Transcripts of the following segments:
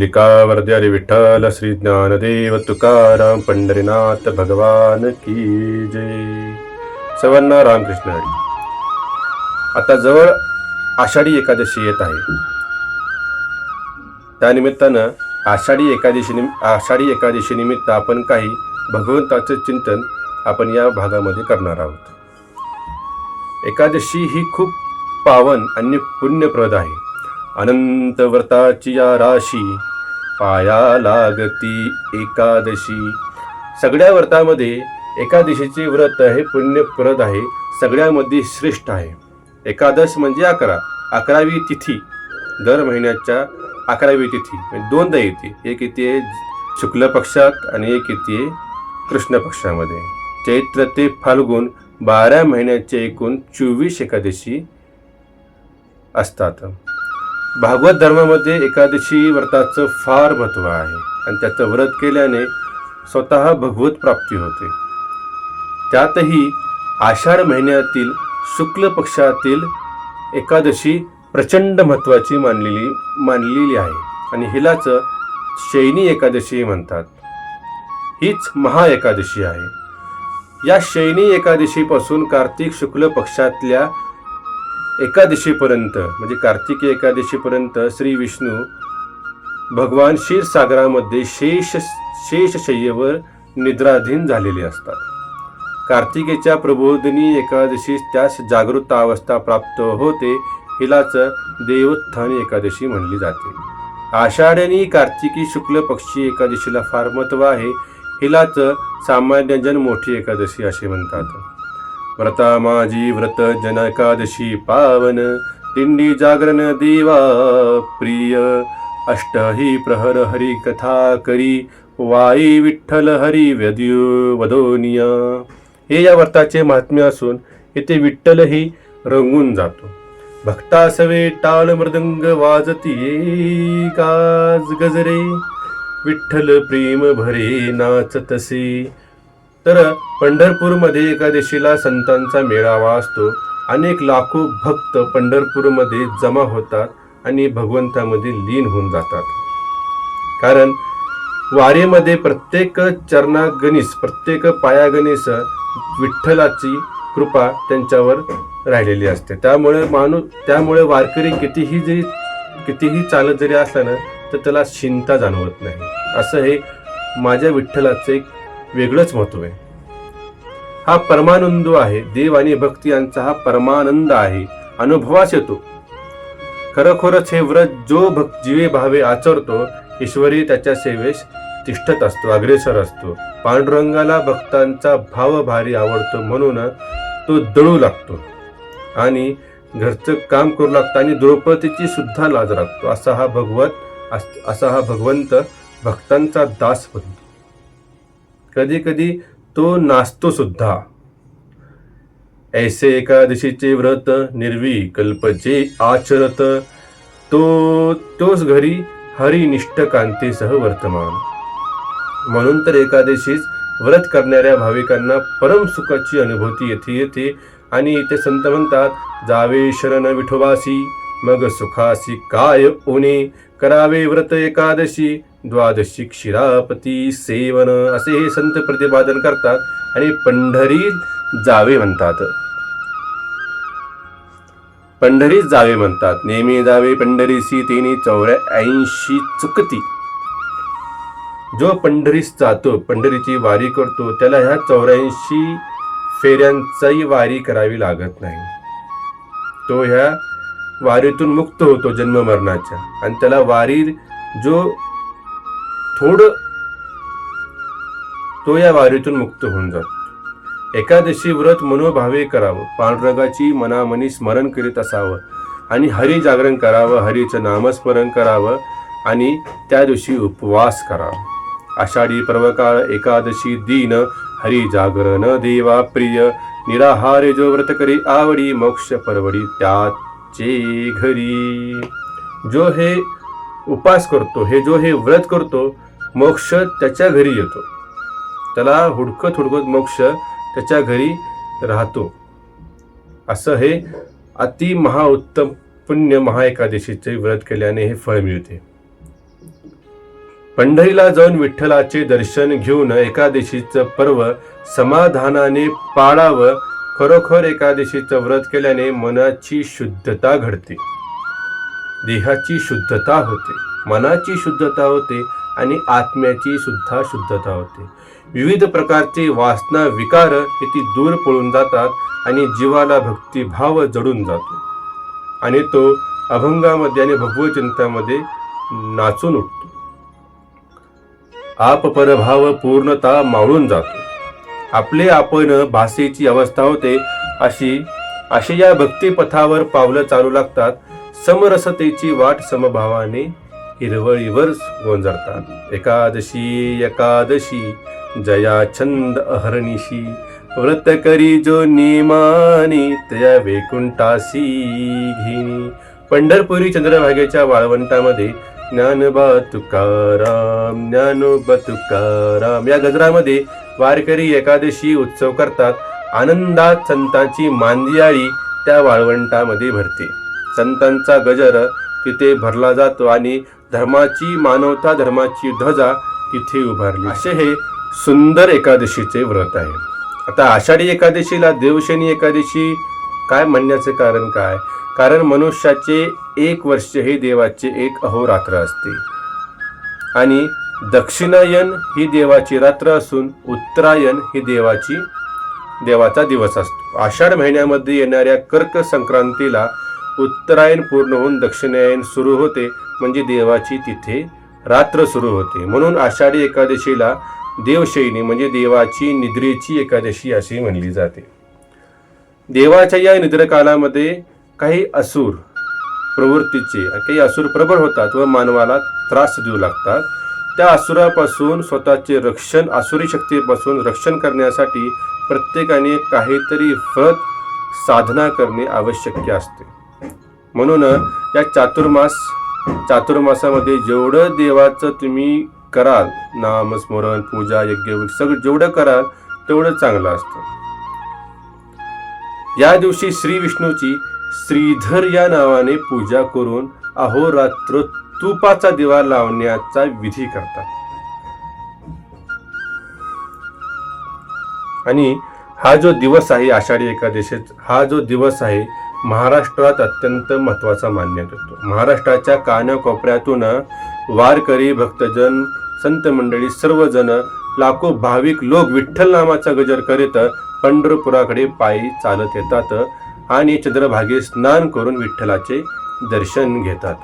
पुंडलिका वरद्यारी विठ्ठल श्री ज्ञानदेव तुकाराम पंढरीनाथ भगवान की जय. सर्वांना रामकृष्ण हरी. आता जवळ आषाढी एकादशी येत आहे. त्यानिमित्तानं आषाढी एकादशी निम आषाढी एकादशी निमित्त आपण काही भगवंताचं चिंतन आपण या भागामध्ये करणार आहोत. एकादशी ही खूप पावन आणि पुण्यप्रद आहे. अनंत व्रताची या राशी पाया लागती एकादशी. सगळ्या व्रतामध्ये एकादशीचे व्रत हे पुण्यप्रद आहे सगळ्यामध्ये श्रेष्ठ आहे. एकादश म्हणजे अकरा. अकरावी तिथी. दर महिन्याच्या अकरावी तिथी. म्हणजे दोनदा येते. एक येते शुक्ल पक्षात आणि एक येते कृष्ण पक्षामध्ये. चैत्र ते फाल्गुन बारा महिन्याचे एकूण चोवीस एकादशी असतात. भागवत धर्मामध्ये एकादशी व्रताचं फार महत्त्व आहे. आणि त्याचं व्रत केल्याने स्वतः भगवत प्राप्ती होते. त्यातही आषाढ महिन्यातील शुक्ल पक्षातील एकादशी प्रचंड महत्त्वाची मानलेली मानलेली आहे. आणि हिलाच शैनी एकादशी म्हणतात. हीच महा एकादशी आहे. या शैनी एकादशीपासून कार्तिक शुक्ल पक्षातल्या एकादशीपर्यंत म्हणजे कार्तिकी एकादशीपर्यंत श्री विष्णू भगवान क्षीरसागरामध्ये शेष शेषशय्येवर निद्राधीन झालेले असतात. कार्तिकेच्या प्रबोधिनी एकादशीस त्यास जागृत अवस्था प्राप्त होते हिलाच देवोत्थानी एकादशी म्हणली जाते. आषाढ्यानी कार्तिकी शुक्ल पक्षी एकादशीला फार महत्त्व आहे हिलाच सामान्यजन मोठी एकादशी असे म्हणतात. व्रता माझी व्रत जन एकादशी पावन दिंडी जागरण देवा प्रिय। अष्टही प्रहर हरी कथा करी वाई विठ्ठल हरी व्यद्यू वदोनिया। हे या व्रताचे महात्म्य असून येथे विठ्ठलही रंगून जातो। भक्तासवे टाळ मृदंग वाजती काज गजरे। विठ्ठल प्रेम भरे नाचतसे। तर पंढरपूरमध्ये एकादशीला संतांचा मेळावा असतो. अनेक लाखो भक्त पंढरपूरमध्ये जमा होतात आणि भगवंतामध्ये लीन होऊन जातात. कारण वारीमध्ये प्रत्येक चरणागणीस प्रत्येक पायागणीस विठ्ठलाची कृपा त्यांच्यावर राहिलेली असते. त्यामुळे माणूस त्यामुळे वारकरी कितीही जरी कितीही चालत जरी असला ना तर त्याला चिंता जाणवत नाही. असं हे माझ्या विठ्ठलाचं एक वेगळंच महत्त्व आहे. हा परमानंद आहे. देव आणि भक्ती यांचा हा परमानंद आहे. अनुभवास येतो. खरोखरच हे व्रत जो भक्त जीवे भावे आचरतो ईश्वरी त्याच्या सेवेस तिष्ठत असतो अग्रेसर असतो. पांडुरंगाला भक्तांचा भाव भारी आवडतो म्हणून तो दळू लागतो आणि घरचं काम करू लागतं आणि द्रौपदीची सुद्धा लाज राखतो. असा हा भगवत अस- असा हा भगवंत भक्तांचा दास बनतो. कधी कधी तो नाचतो सुद्धा ऐसे एकादशीचे व्रत निर्विकल्पचे आचरत तो तोच घरी हरिनिष्ठ कांतीसह वर्तमान. म्हणून तर एकादशीच व्रत करणाऱ्या भाविकांना परम सुखाची अनुभूती येथे येते आणि इथे संत म्हणतात जावे शरण विठोबासी मग सुखासी काय ओने करावे व्रत एकादशी. द्वादशी क्षीरापती सेवन असे हे संत प्रतिपादन करतात आणि पंढरी जावे म्हणतात. पंढरीत जावे म्हणतात. नेहमी जावे पंढरीसी तेने चौऱ्याऐंशी चुकती. जो पंढरीस जातो पंढरीची वारी करतो त्याला ह्या चौऱ्याऐंशी फेऱ्यांचाही वारी करावी लागत नाही. तो ह्या वारीतून मुक्त होतो जन्म मरणाच्या आणि त्याला वारी जो थोडं तो या वारीतून मुक्त होऊन जातो. एकादशी व्रत मनोभावे करावं. पांडुरंगाची मनामनी स्मरण करीत असावं. आणि हरी जागरण करावं हरीचं नामस्मरण करावं आणि त्या दिवशी उपवास करावा. आषाढी पर्वकाळ एकादशी दिन हरी जागरण देवा प्रिय निराहारे जो व्रत करी आवडी मोक्ष परवडी त्याचे घरी. जो हे उपास करतो हे जो हे व्रत करतो मोक्ष त्याच्या घरी येतो. त्याला हुडकत हुडकत मोक्ष त्याच्या घरी राहतो. असं हे अति महाउत्तम पुण्य महाएकादशीचे व्रत केल्याने हे फळ मिळते. पंढरीला जाऊन विठ्ठलाचे दर्शन घेऊन एकादशीचं पर्व समाधानाने पाळावं खरोखर एकादशीचं व्रत केल्याने मनाची शुद्धता घडते. देहाची शुद्धता होते मनाची शुद्धता होते आणि आत्म्याची सुद्धा शुद्धता होते. विविध प्रकारचे वासना विकार हे ती दूर पळून जातात आणि जीवाला भक्तिभाव जडून जातो. आणि तो अभंगामध्ये आणि भगवचिंतामध्ये नाचून उठतो. आप परभाव पूर्णता मावळून जातो. आपले आपण भाषेची अवस्था होते अशी अशी या भक्तिपथावर पावलं चालू लागतात समरसतेची वाट समभावाने हिरवळीवर गोंजरतात एकादशी एकादशी जया छंद अहरणीशी व्रत करी जो निमानी तया वैकुंठासी घेणी पंढरपुरी चंद्रभागेच्या वाळवंटामध्ये ज्ञानबा तुकाराम ज्ञानोबा तुकाराम या गजरामध्ये वारकरी एकादशी उत्सव करतात. आनंदात संतांची मांदियाळी त्या वाळवंटामध्ये भरते. संतांचा गजर तिथे भरला जातो आणि धर्माची मानवता धर्माची ध्वजा तिथे उभारली. असे हे सुंदर एकादशीचे व्रत आहे. आता आषाढी एकादशीला देवशनी एकादशी काय म्हणण्याचे कारण काय? कारण मनुष्याचे एक वर्ष हे देवाचे एक अहोरात्र असते. आणि दक्षिणायन ही देवाची रात्र असून उत्तरायण ही देवाची देवाचा दिवस असतो. आषाढ महिन्यामध्ये येणाऱ्या कर्क संक्रांतीला उत्तरायण पूर्ण होऊन दक्षिणायन सुरू होते. म्हणजे देवाची तिथे रात्र सुरू होते. म्हणून आषाढी एकादशीला देवशैनी म्हणजे देवाची निद्रेची एकादशी अशी म्हणली जाते. देवाच्या या निद्रकालामध्ये काही असुर प्रवृत्तीचे काही असुर प्रबळ होतात व मानवाला त्रास देऊ लागतात. त्या असुरापासून स्वतःचे रक्षण असुरी शक्तीपासून रक्षण करण्यासाठी प्रत्येकाने काहीतरी व्रत साधना करणे आवश्यक असते. म्हणून या चातुर्मास चातुर्मासामध्ये जेवढं देवाचं तुम्ही कराल नामस्मरण पूजा यज्ञ सगळं जेवढं कराल तेवढं चांगलं असतं. या दिवशी श्री विष्णूची श्रीधर या नावाने पूजा करून अहोरात्र तुपाचा दिवा लावण्याचा विधी करतात. आणि हा जो दिवस आहे आषाढी एकादशीत हा जो दिवस आहे महाराष्ट्रात अत्यंत महत्त्वाचा मानण्यात येतो. महाराष्ट्राच्या कानाकोपऱ्यातून वारकरी भक्तजन संत मंडळी सर्वजण लाखो भाविक लोक विठ्ठल नामाचा गजर करीत पंढरपुराकडे पायी चालत येतात आणि चंद्रभागे स्नान करून विठ्ठलाचे दर्शन घेतात.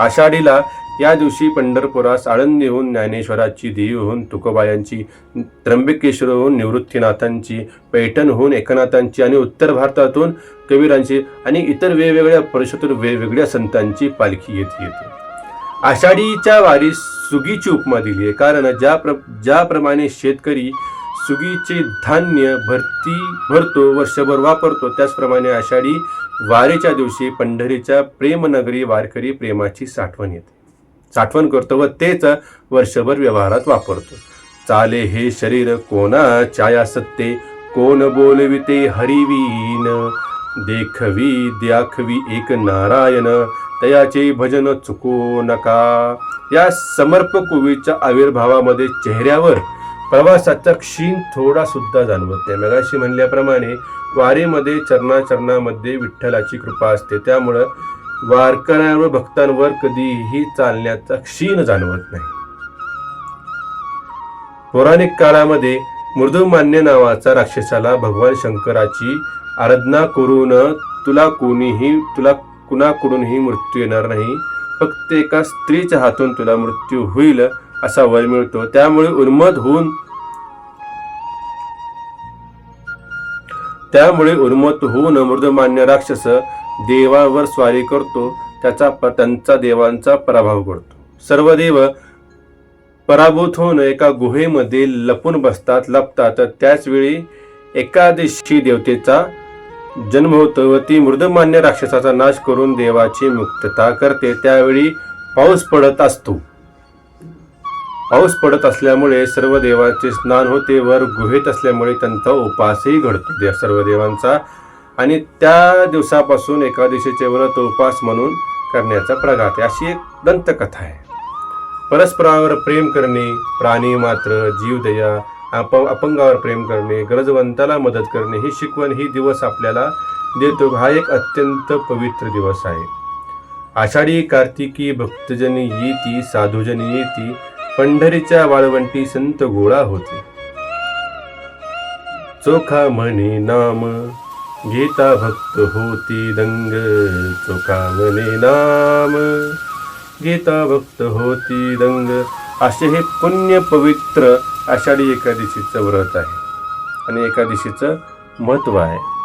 आषाढीला या दिवशी पंढरपुरास आळंदीहून ज्ञानेश्वराची देवीहून तुकोबायांची त्र्यंबकेश्वरहून निवृत्तीनाथांची पैठणहून एकनाथांची आणि उत्तर भारतातून कबीरांची आणि इतर वेगवेगळ्या परिषदेतून वेगवेगळ्या संतांची पालखी येत येते. आषाढीच्या वारीस सुगीची उपमा दिली आहे. कारण ज्या प्र ज्याप्रमाणे शेतकरी सुगीचे धान्य भरती भरतो वर्षभर वापरतो. त्याचप्रमाणे आषाढी वारेच्या दिवशी पंढरीच्या प्रेमनगरी वारकरी प्रेमाची साठवण येते. साठवण करतो व तेच वर्षभर व्यवहारात वापरतो. चाले हे शरीर कोणा छाया सत्ते कोण बोलविते हरिवीन देखवी द्याखवी एक नारायण तयाचे भजन चुको नका. या समर्पक उवीच्या आविर्भावामध्ये चेहऱ्यावर प्रवासाचा क्षीण थोडा सुद्धा जाणवत नाही. मगाशी म्हणल्याप्रमाणे वारीमध्ये चरणाचरणामध्ये विठ्ठलाची कृपा असते. त्यामुळं वारकऱ्यांवर भक्तांवर कधीही चालण्याचा क्षीण जाणवत नाही. पौराणिक काळामध्ये मृदुमान्य नावाचा राक्षसाला भगवान शंकराची आराधना करून तुला कोणीही तुला कुणाकडूनही मृत्यू येणार नाही. फक्त एका स्त्रीच्या हातून तुला मृत्यू होईल. असा वर मिळतो. त्यामुळे उन्मत होऊन त्यामुळे उन्मत्त होऊन मृदमान्य राक्षस देवावर स्वारी करतो. त्याचा प- त्यांचा देवांचा पराभव करतो. सर्व देव पराभूत होऊन एका गुहेमध्ये लपून बसतात लपतात. त्याचवेळी एकादशी देवतेचा जन्म होतो व ती मृदमान्य राक्षसाचा नाश करून देवाची मुक्तता करते. त्यावेळी पाऊस पडत असतो. पाऊस पडत असल्यामुळे सर्व देवांचे स्नान होते वर गुहेत असल्यामुळे त्यांचा उपासही घडतो. त्या सर्व देवांचा आणि त्या दिवसापासून एकादशीचे व्रत उपास म्हणून करण्याचा प्रघात आहे. अशी एक दंतकथा आहे. परस्परावर प्रेम करणे प्राणी मात्र जीवदया अप अपंगावर प्रेम करणे गरजवंताला मदत करणे ही शिकवण ही दिवस आपल्याला देतो. हा एक अत्यंत पवित्र दिवस आहे. आषाढी कार्तिकी भक्तजनी येती साधुजनी येती पंढरीच्या वाळवंटी संत गोळा होते. चोखा म्हणे नाम गीता भक्त होती दंग चोखा म्हणे नाम गीता भक्त होती दंग. असे हे पुण्य पवित्र आषाढी एकादशीचं व्रत आहे. आणि एकादशीचं महत्त्व आहे.